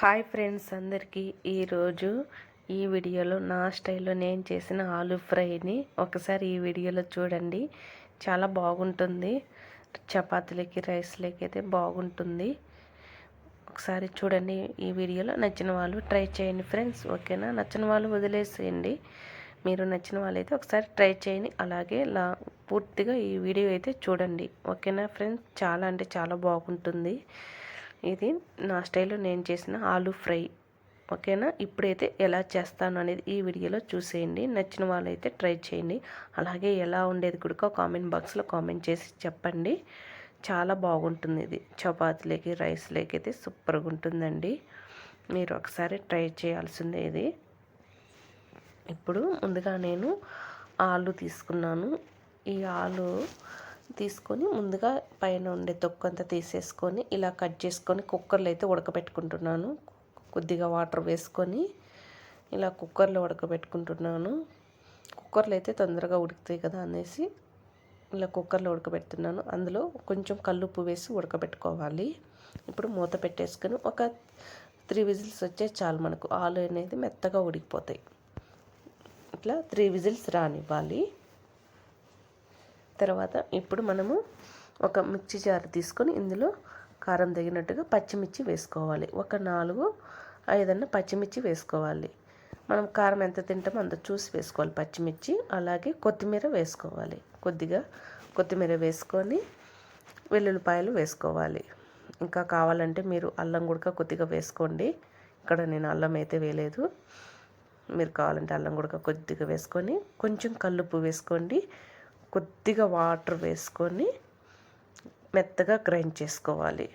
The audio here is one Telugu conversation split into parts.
హాయ్ ఫ్రెండ్స్ అందరికీ. ఈరోజు ఈ వీడియోలో నా స్టైల్లో నేను చేసిన ఆలూ ఫ్రైని ఒకసారి ఈ వీడియోలో చూడండి. చాలా బాగుంటుంది. చపాతీలకి రైస్లకి అయితే బాగుంటుంది. ఒకసారి చూడండి ఈ వీడియోలో. నచ్చిన వాళ్ళు ట్రై చేయండి ఫ్రెండ్స్. ఓకేనా? నచ్చిన వాళ్ళు వదిలేసేయండి. మీరు నచ్చిన వాళ్ళైతే ఒకసారి ట్రై చేయండి. అలాగే లా పూర్తిగా ఈ వీడియో అయితే చూడండి. ఓకేనా ఫ్రెండ్స్? చాలా అంటే చాలా బాగుంటుంది. ఇది నా స్టైల్లో నేను చేసిన ఆలు ఫ్రై. ఓకేనా? ఇప్పుడైతే ఎలా చేస్తాను అనేది ఈ వీడియోలో చూసేయండి. నచ్చిన వాళ్ళైతే ట్రై చేయండి. అలాగే ఎలా ఉండేది కూడా కామెంట్ బాక్స్లో కామెంట్ చేసి చెప్పండి. చాలా బాగుంటుంది ఇది. చపాతీలకి రైస్లోకి అయితే సూపర్గా ఉంటుందండి. మీరు ఒకసారి ట్రై చేయాల్సిందే ఇది. ఇప్పుడు ముందుగా నేను ఆలు తీసుకున్నాను. ఈ ఆలు తీసుకొని ముందుగా పైన ఉండే తొక్కు అంతా తీసేసుకొని ఇలా కట్ చేసుకొని కుక్కర్లో అయితే ఉడకబెట్టుకుంటున్నాను. కొద్దిగా వాటర్ వేసుకొని ఇలా కుక్కర్లో ఉడకబెట్టుకుంటున్నాను. కుక్కర్లో అయితే తొందరగా ఉడుకుతాయి కదా అనేసి ఇలా కుక్కర్లో ఉడకబెడుతున్నాను. అందులో కొంచెం కల్లుప్పు వేసి ఉడకబెట్టుకోవాలి. ఇప్పుడు మూత పెట్టేసుకొని ఒక త్రీ విజిల్స్ వచ్చే చాలు మనకు. ఆలు అనేది మెత్తగా ఉడికిపోతాయి. ఇట్లా త్రీ విజిల్స్ రానివ్వాలి. తర్వాత ఇప్పుడు మనము ఒక మిర్చి జార్ తీసుకొని ఇందులో కారం తగినట్టుగా పచ్చిమిర్చి వేసుకోవాలి. ఒక నాలుగు ఐదన్న పచ్చిమిర్చి వేసుకోవాలి. మనం కారం ఎంత తింటామో అంత చూసి వేసుకోవాలి పచ్చిమిర్చి. అలాగే కొత్తిమీర వేసుకోవాలి. కొద్దిగా కొత్తిమీర వేసుకొని వెల్లుల్లిపాయలు వేసుకోవాలి. ఇంకా కావాలంటే మీరు అల్లం గుడక కొద్దిగా వేసుకోండి. ఇక్కడ నేను అల్లం అయితే వేయలేదు. మీరు కావాలంటే అల్లం గుడక కొద్దిగా వేసుకొని కొంచెం కల్లుప్పు వేసుకోండి. కొద్దిగా వాటర్ వేసుకొని మెత్తగా గ్రైండ్ చేసుకోవాలి.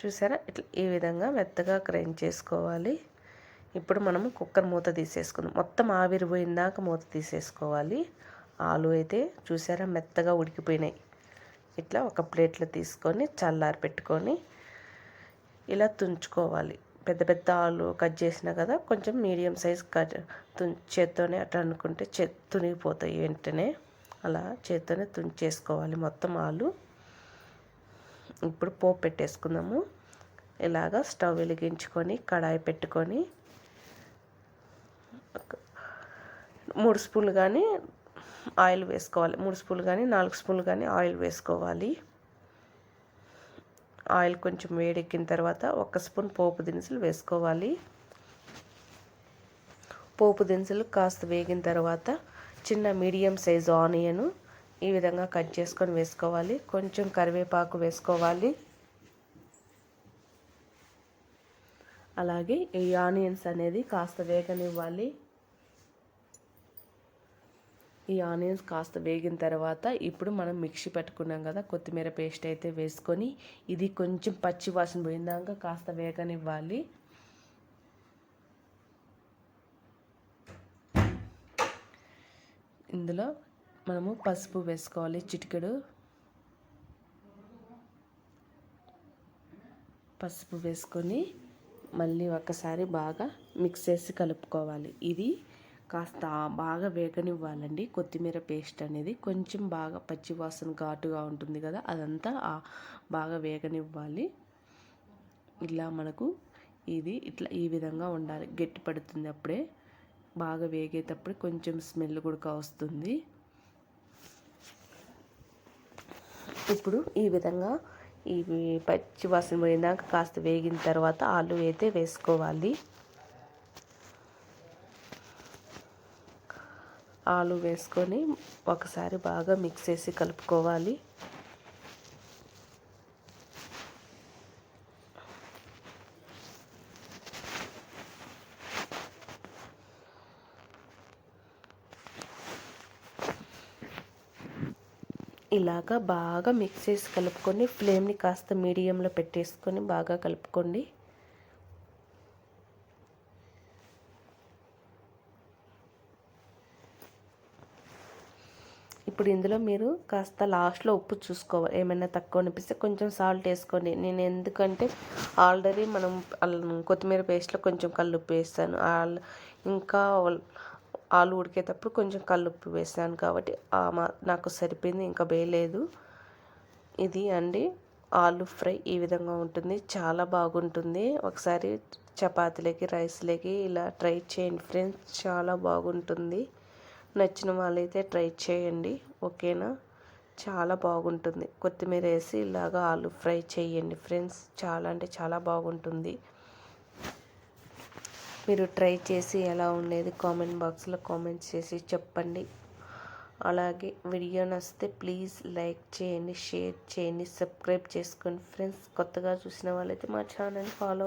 చూసారా? ఇట్లా ఈ విధంగా మెత్తగా గ్రైండ్ చేసుకోవాలి. ఇప్పుడు మనము కుక్కర్ మూత తీసేసుకుందాం. మొత్తం ఆవిరి పోయిందాక మూత తీసేసుకోవాలి. ఆలు అయితే చూసారా? మెత్తగా ఉడికిపోయినాయి. ఇట్లా ఒక ప్లేట్లో తీసుకొని చల్లారి పెట్టుకొని ఇలా తుంచుకోవాలి. పెద్ద పెద్ద ఆలు కట్ చేసినా కదా కొంచెం మీడియం సైజ్ కట్ చేత్తోనే అట్లా అనుకుంటే చే తునిగిపోతాయి వెంటనే. అలా చేత్తోనే తుంచేసుకోవాలి మొత్తం ఆలు. ఇప్పుడు పోపు పెట్టేసుకుందాము. ఇలాగా స్టవ్ వెలిగించుకొని కడాయి పెట్టుకొని మూడు స్పూన్లు కానీ ఆయిల్ వేసుకోవాలి. మూడు స్పూన్లు కానీ నాలుగు స్పూన్లు కానీ ఆయిల్ వేసుకోవాలి. ఆయిల్ కొంచెం వేడెక్కిన తర్వాత ఒక స్పూన్ పోపు దినుసులు వేసుకోవాలి. పోపు దినుసులు కాస్త వేగిన తర్వాత చిన్న మీడియం సైజు ఆనియన్ ఈ విధంగా కట్ చేసుకొని వేసుకోవాలి. కొంచెం కరివేపాకు వేసుకోవాలి. అలాగే ఈ ఆనియన్స్ అనేది కాస్త వేగనివ్వాలి. ఈ ఆనియన్స్ కాస్త వేగిన తర్వాత ఇప్పుడు మనం మిక్సీ పెట్టుకున్నాం కదా కొత్తిమీర పేస్ట్ అయితే వేసుకొని ఇది కొంచెం పచ్చి వాసన పోయిందాక కాస్త వేగనివ్వాలి. ఇందులో మనము పసుపు వేసుకోవాలి చిటికెడు. పసుపు వేసుకొని మళ్ళీ ఒకసారి బాగా మిక్స్ చేసి కలుపుకోవాలి. ఇది కాస్త బాగా వేగనివ్వాలండి. కొత్తిమీర పేస్ట్ అనేది కొంచెం బాగా పచ్చివాసన ఘాటుగా ఉంటుంది కదా అదంతా బాగా వేగనివ్వాలి. ఇలా మనకు ఇది ఇట్లా ఈ విధంగా ఉండాలి. గట్టి పడుతుంది అప్పుడే. బాగా వేగేటప్పుడు కొంచెం స్మెల్ కూడా వస్తుంది ఇప్పుడు ఈ విధంగా ఈ పచ్చి వాసన పోయినాక కాస్త వేగిన తర్వాత ఆలు అయితే వేసుకోవాలి. ఆలు వేసుకొని ఒకసారి బాగా మిక్స్ చేసి కలుపుకోవాలి. ఇలాగా బాగా మిక్స్ చేసి కలుపుకొని ఫ్లేమ్ని కాస్త మీడియంలో పెట్టేసుకొని బాగా కలుపుకోండి. ఇప్పుడు ఇందులో మీరు కాస్త లాస్ట్లో ఉప్పు చూసుకోవాలి. ఏమైనా తక్కువ అనిపిస్తే కొంచెం సాల్ట్ వేసుకోండి. నేను ఎందుకంటే ఆల్రెడీ మనం కొత్తిమీర పేస్ట్లో కొంచెం కల్లుప్పు వేస్తాను. ఇంకా ఆలు ఉడికేటప్పుడు కొంచెం కల్లుప్పు వేసాను కాబట్టి నాకు సరిపోయింది ఇంకా వేయలేదు. ఇది అండి. ఆలు ఫ్రై ఈ విధంగా ఉంటుంది. చాలా బాగుంటుంది. ఒకసారి చపాతీలకి రైస్లకి ఇలా ట్రై చేయండి ఫ్రెండ్స్. చాలా బాగుంటుంది. నచ్చిన వాళ్ళైతే ట్రై చేయండి. ఓకేనా? చాలా బాగుంటుంది. కొత్తిమీర వేసి ఇలాగా ఆలు ఫ్రై చేయండి ఫ్రెండ్స్. చాలా అంటే చాలా బాగుంటుంది. మీరు ట్రై చేసి ఎలా ఉండేది కామెంట్ బాక్స్లో కామెంట్స్ చేసి చెప్పండి. అలాగే వీడియో నచ్చితే ప్లీజ్ లైక్ చేయండి షేర్ చేయండి సబ్స్క్రైబ్ చేసుకోండి. ఫ్రెండ్స్ కొత్తగా చూసిన వాళ్ళైతే మా ఛానల్ ఫాలో